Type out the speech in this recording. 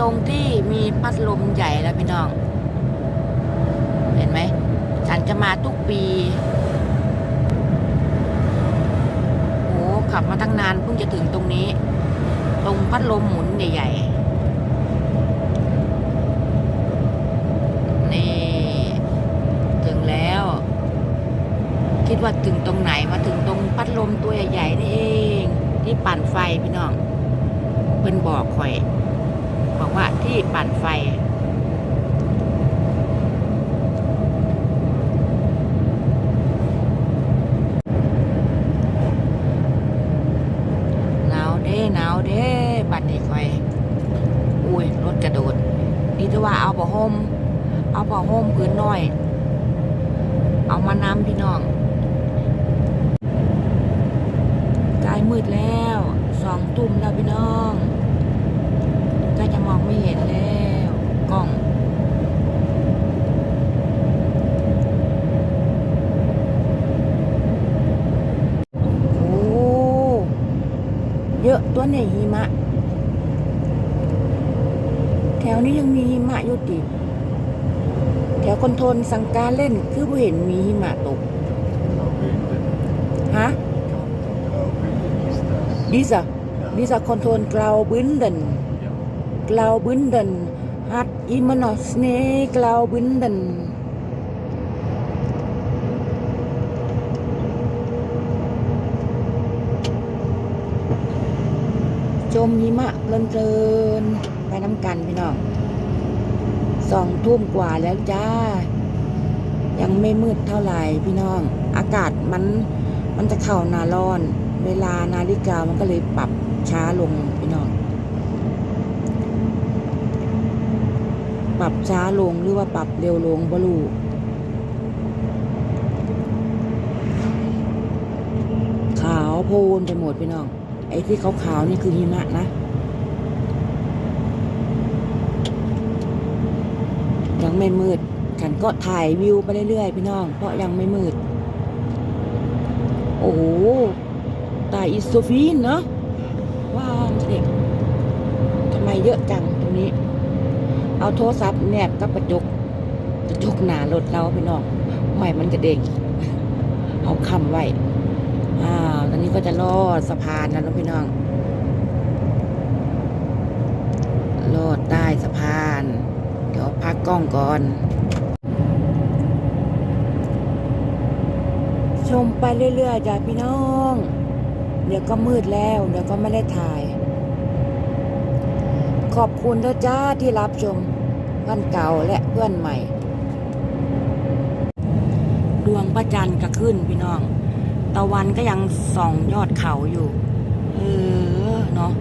ตรงที่มีพัดลมใหญ่แล้วพี่น้อง เห็นไหม ฉันจะมาทุกปีโอ้ขับมาตั้งนานเพิ่งจะถึงตรงนี้ ตรงพัดลมหมุนใหญ่ๆ นี่ ถึงแล้ว คิดว่าถึงตรงไหนมาถึงตรงพัดลมตัวใหญ่ๆนี่เอง ที่ปั่นไฟพี่น้องเพิ่นบอกข่อย บอกว่าที่ปั่นไฟ หนาวเด้หนาวเด้บัดนี้ข่อย อุ้ยรถกระโดดนี่ถ้าว่าเอาผ้าห่มเอาผ้าห่มพื้นน้อย เอามาน้ำพี่น้องกายมืดแล้วสองทุ่มแล้วพี่น้องใก็จะมองไม่เห็นแล้วกล้อง โอ้ เยอะ ตัวในี่หิมะ แถวนี้ยังมีหิมะอยู่ติดแถวคอนโทนสังการเล่นคือบ่เห็นมีหิมะตกฮะดิซะดิซะคอนโทนกลาวบึนเดนกลาวบึนเดนฮัดอิมานอสเนกลาวบึนเดน มหิมะเพลินๆไปน้ำกันพี่น้องสองทุ่มกว่าแล้วจ้า ยังไม่มืดเท่าไหร่พี่น้อง อากาศมันมันจะเข้านาร้อน เวลานาฬิกามันก็เลยปรับช้าลงพี่น้อง ปรับช้าลงหรือว่าปรับเร็วลงบรูขาวโพลนไปหมดพี่น้อง ไอ้ที่ขาวๆนี่คือหิมะนะยังไม่มืดฉันก็ถ่ายวิวไปเรื่อยๆพี่น้อง เพราะยังไม่มืด โอ้โหตาอิสโซฟีนเนาะว้าวเด็กทำไมเยอะจังตรงนี้ เอาโทรศัพท์แนบกับกระจกกระจกหนารถเราพี่น้องไม่มันจะเด้งเอาคำไว้ ก็จะลอดสะพานแล้วนะพี่น้องลอดใต้สะพาน เดี๋ยวพักกล้องก่อน ชมไปเรื่อยๆจ้ะพี่น้อง เดี๋ยวก็มืดแล้ว เดี๋ยวก็ไม่ได้ถ่าย ขอบคุณด้วยจ้าที่รับชมเพื่อนเก่าและเพื่อนใหม่ ดวงพระจันทร์ก็ขึ้นพี่น้อง ตะวันก็ยังส่องยอดเขาอยู่ เออ เนาะ